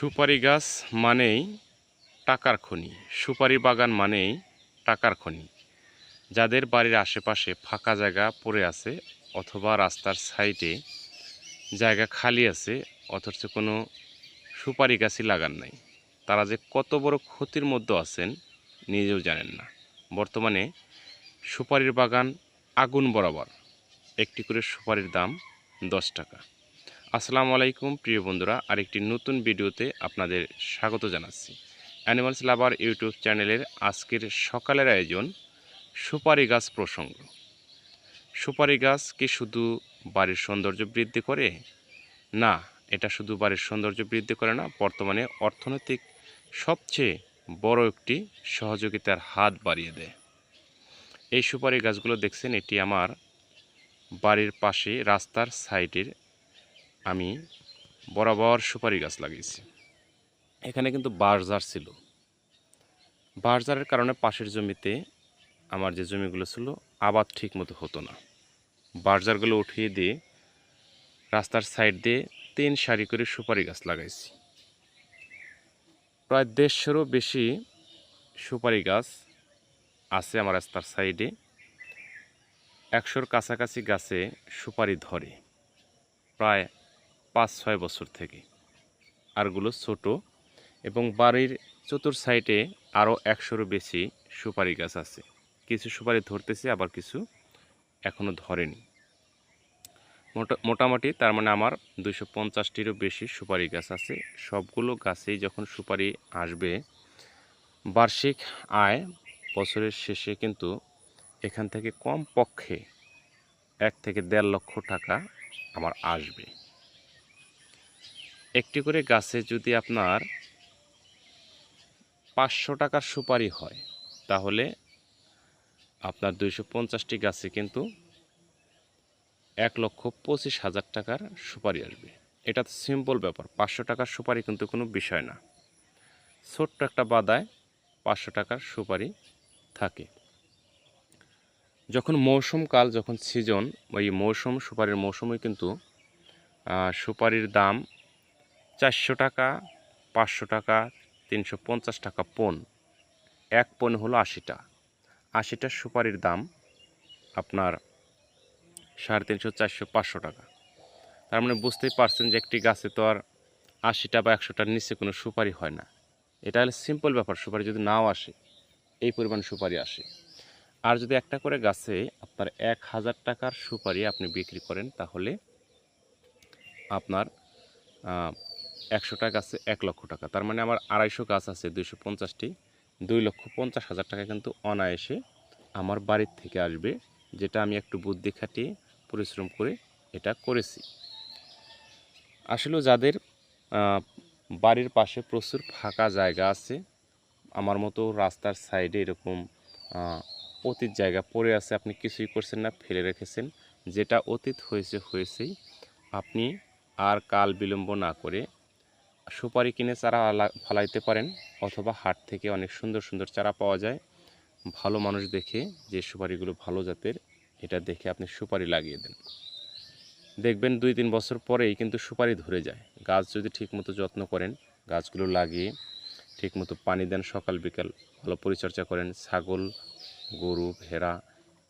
সুপারি গাছ মানেই টাকার খনি। সুপারি বাগান মানেই টাকার খনি। যাদের বাড়ির আশেপাশে ফাঁকা জায়গা পড়ে আছে অথবা রাস্তার সাইডে জায়গা খালি আছে, অথচ কোনো সুপারি গাছই লাগান নাই। তারা যে কত বড় ক্ষতির মধ্যে আছেন নিজেও জানেন না। বর্তমানে সুপারির বাগান আগুন বরাবর। একটি করে সুপারির দাম দশ টাকা। আসসালামু আলাইকুম, প্রিয় বন্ধুরা। আরেকটি নতুন ভিডিওতে আপনাদের স্বাগত জানাচ্ছি। অ্যানিমালস লাভার ইউটিউব চ্যানেলের আজকের সকালের আয়োজন সুপারি গাছ প্রসঙ্গ। সুপারি গাছ কি শুধু বাড়ির সৌন্দর্য বৃদ্ধি করে? না, এটা শুধু বাড়ির সৌন্দর্য বৃদ্ধি করে না, বর্তমানে অর্থনৈতিক সবচেয়ে বড় একটি সহযোগিতার হাত বাড়িয়ে দেয়। এই সুপারি গাছগুলো দেখছেন, এটি আমার বাড়ির পাশে রাস্তার সাইডের আমি বরাবর সুপারি গাছ লাগিয়েছি। এখানে কিন্তু বাঁশঝাড় ছিল। বাঁশঝাড়ের কারণে পাশের জমিতে আমার যে জমিগুলো ছিল আবাদ ঠিক মতো হতো না। বাঁশঝাড়গুলো উঠিয়ে দিয়ে রাস্তার সাইড দিয়ে তিন সারি করে সুপারি গাছ লাগাইছি। প্রায় দেড়শোরও বেশি সুপারি গাছ আছে আমার রাস্তার সাইডে। একশোর কাছাকাছি গাছে সুপারি ধরে। প্রায় পাঁচ ছয় বছর থেকে। আরগুলো ছোট এবং বাড়ির চতুর সাইডে আরও একশোরও বেশি সুপারি গাছ আছে। কিছু সুপারি ধরতেছে, আবার কিছু এখনও ধরেনি। মোটা, মোটামুটি তার মানে আমার দুইশো পঞ্চাশটিরও বেশি সুপারি গাছ আছে। সবগুলো গাছেই যখন সুপারি আসবে, বার্ষিক আয় বছরের শেষে কিন্তু এখান থেকে কম পক্ষে এক থেকে দেড় লক্ষ টাকা আমার আসবে। একটি করে গাছে যদি আপনার পাঁচশো টাকার সুপারি হয়, তাহলে আপনার দুইশো পঞ্চাশটি গাছে কিন্তু এক লক্ষ পঁচিশ হাজার টাকার সুপারি আসবে। এটা তো সিম্পল ব্যাপার, পাঁচশো টাকার সুপারি কিন্তু কোনো বিষয় না। ছোট্ট একটা বাদায় পাঁচশো টাকার সুপারি থাকে। যখন মৌসুমকাল যখন সিজন ওই মৌসুম, সুপারির মৌসুমে কিন্তু সুপারির দাম চারশো টাকা, পাঁচশো টাকা, তিনশো পঞ্চাশ টাকা পণ এক পণ হলো আশিটা আশিটা সুপারির দাম আপনার সাড়ে তিনশো, চারশো, পাঁচশো টাকা। তার মানে বুঝতেই পারছেন যে একটি গাছে তো আর আশিটা বা একশোটার নিচে কোনো সুপারি হয় না। এটা হলে সিম্পল ব্যাপার, সুপারি যদি নাও আসে, এই পরিমাণ সুপারি আসে। আর যদি একটা করে গাছে আপনার এক হাজার টাকার সুপারি আপনি বিক্রি করেন, তাহলে আপনার একশোটা গাছে এক লক্ষ টাকা। তার মানে আমার আড়াইশো গাছ আছে, দুইশো পঞ্চাশটি। দুই লক্ষ পঞ্চাশ হাজার টাকা কিন্তু অনায়াসে আমার বাড়ির থেকে আসবে, যেটা আমি একটু বুদ্ধি খাটিয়ে পরিশ্রম করে এটা করেছি। আসলে যাদের বাড়ির পাশে প্রচুর ফাঁকা জায়গা আছে, আমার মতো রাস্তার সাইডে এরকম অতীত জায়গা পড়ে আছে, আপনি কিছুই করছেন না, ফেলে রেখেছেন, যেটা অতীত হয়েছে, হয়েছেই, আপনি আর কাল বিলম্ব না করে সুপারি কিনে চারা ফালাইতে পারেন অথবা হাট থেকে অনেক সুন্দর সুন্দর চারা পাওয়া যায়। ভালো মানুষ দেখে যে সুপারিগুলো ভালো জাতের, এটা দেখে আপনি সুপারি লাগিয়ে দেন। দেখবেন দুই তিন বছর পরেই কিন্তু সুপারি ধরে যায়। গাছ যদি ঠিকমতো যত্ন করেন, গাছগুলো লাগিয়ে ঠিকমতো পানি দেন সকাল, বিকাল, ভালো পরিচর্যা করেন, ছাগল, গরু, ভেড়া,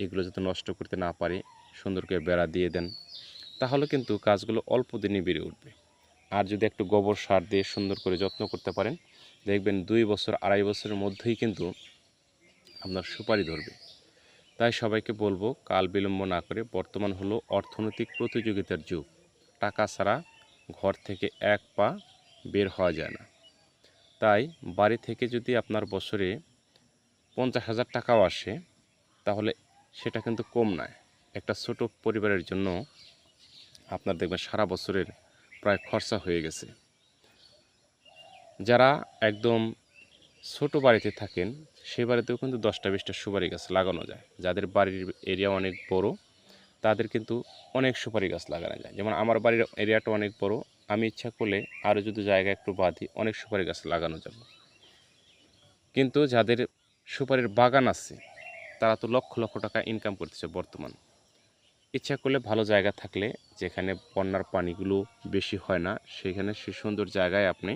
এগুলো যাতে নষ্ট করতে না পারে, সুন্দর করে বেড়া দিয়ে দেন, তাহলে কিন্তু গাছগুলো অল্প দিনই বেড়ে উঠবে। আর যদি একটু গোবর সার দিয়ে সুন্দর করে যত্ন করতে পারেন, দেখবেন দুই বছর, আড়াই বছরের মধ্যেই কিন্তু আপনার সুপারি ধরবে। তাই সবাইকে বলব, কাল বিলম্ব না করে বর্তমান হলো অর্থনৈতিক প্রতিযোগিতার যুগ। টাকা ছাড়া ঘর থেকে এক পা বের হওয়া যায় না। তাই বাড়ি থেকে যদি আপনার বছরে পঞ্চাশ হাজার টাকাও আসে, তাহলে সেটা কিন্তু কম নয়। একটা ছোট পরিবারের জন্য আপনার দেখবেন সারা বছরের প্রায় খরচা হয়ে গেছে। যারা একদম ছোট বাড়িতে থাকেন সেই বাড়িতেও কিন্তু দশটা বিশটা সুপারি গাছ লাগানো যায়। যাদের বাড়ির এরিয়া অনেক বড়, তাদের কিন্তু অনেক সুপারি গাছ লাগানো যায়। যেমন আমার বাড়ির এরিয়াটা অনেক বড়, আমি ইচ্ছা করলে আরও যদি জায়গা একটু বাঁধি, অনেক সুপারি গাছ লাগানো যাবে। কিন্তু যাদের সুপারির বাগান আছে, তারা তো লক্ষ লক্ষ টাকা ইনকাম করতেছে বর্তমান। ইচ্ছা করলে ভালো জায়গা থাকলে যেখানে বন্যার পানিগুলো বেশি হয় না, সেখানে সে সুন্দর জায়গায় আপনি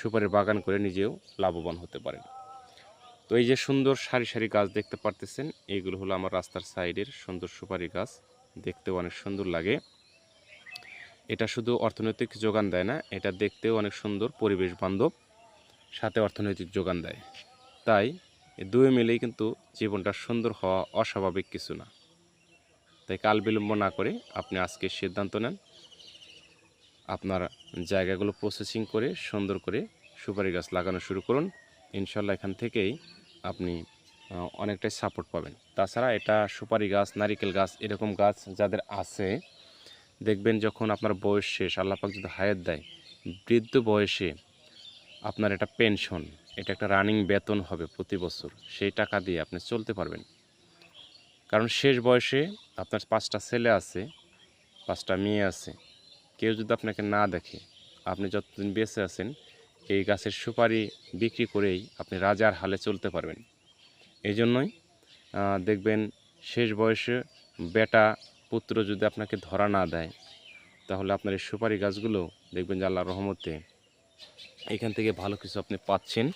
সুপারির বাগান করে নিজেও লাভবান হতে পারেন। তো এই যে সুন্দর সারি সারি গাছ দেখতে পারতেছেন এইগুলো হলো আমার রাস্তার সাইডের সুন্দর সুপারি গাছ। দেখতেও অনেক সুন্দর লাগে। এটা শুধু অর্থনৈতিক যোগান দেয় না, এটা দেখতেও অনেক সুন্দর পরিবেশ বান্ধব, সাথে অর্থনৈতিক যোগান দেয়। তাই দুয়ে মিলেই কিন্তু জীবনটা সুন্দর হওয়া অস্বাভাবিক কিছু না। তাই কাল বিলম্ব না করে আপনি আজকে সিদ্ধান্ত নেন। আপনার জায়গাগুলো প্রসেসিং করে, সুন্দর করে সুপারি গাছ লাগানো শুরু করুন। ইনশাল্লাহ এখান থেকেই আপনি অনেকটাই সাপোর্ট পাবেন। তাছাড়া এটা সুপারি গাছ, নারিকেল গাছ এরকম গাছ যাদের আছে, দেখবেন যখন আপনার বয়স শেষ আল্লাপাক যদি হায়াত দেয়, বৃদ্ধ বয়সে আপনার এটা পেনশন এটা একটা রানিং বেতন হবে প্রতি বছর। সেই টাকা দিয়ে আপনি চলতে পারবেন। কারণ শেষ বয়সে আপনার পাঁচটা ছেলে আছে, পাঁচটা মেয়ে আছে। কেউ যদি আপনাকে না দেখে, আপনি যতদিন বেঁচে আছেন, এই গাছের সুপারি বিক্রি করেই আপনি রাজার হালে চলতে পারবেন। এই জন্যই দেখবেন শেষ বয়সে বেটা পুত্র যদি আপনাকে ধরা না দেয়, তাহলে আপনার এই সুপারি গাছগুলো দেখবেন যে আল্লাহর রহমতে এখান থেকে ভালো কিছু আপনি পাচ্ছেন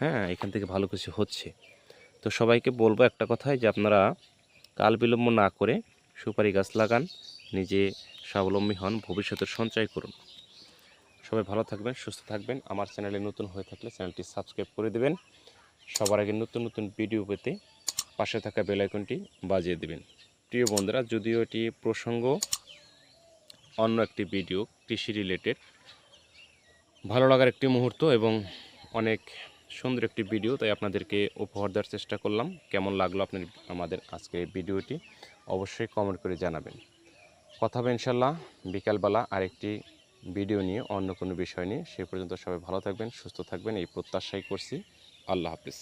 হ্যাঁ এখান থেকে ভালো কিছু হচ্ছে। তো সবাইকে বলব একটা কথাই যে আপনারা কাল বিলম্ব না করে সুপারি গাছ লাগান, নিজে স্বাবলম্বী হন ভবিষ্যতের সঞ্চয় করুন। সবাই ভালো থাকবেন, সুস্থ থাকবেন। আমার চ্যানেলে নতুন হয়ে থাকলে চ্যানেলটি সাবস্ক্রাইব করে দেবেন। সবার আগে নতুন নতুন ভিডিও পেতে পাশে থাকা বেল আইকনটি বাজিয়ে দেবেন। প্রিয় বন্ধুরা, যদিও এটি প্রসঙ্গ, অন্য একটি ভিডিও, কৃষি রিলেটেড, ভালো লাগার একটি মুহূর্ত এবং অনেক সুন্দর একটি ভিডিও, তাই আপনাদেরকে উপহার দেওয়ার চেষ্টা করলাম। কেমন লাগল আপনার আমাদের আজকের ভিডিওটি? অবশ্যই কমেন্ট করে জানাবেন। কথা হবে ইনশাল্লাহ বিকালবেলা আরেকটি ভিডিও নিয়ে, অন্য কোনো বিষয় নিয়ে। সে পর্যন্ত সবাই ভালো থাকবেন, সুস্থ থাকবেন, এই প্রত্যাশাই করছি। আল্লাহ হাফিজ।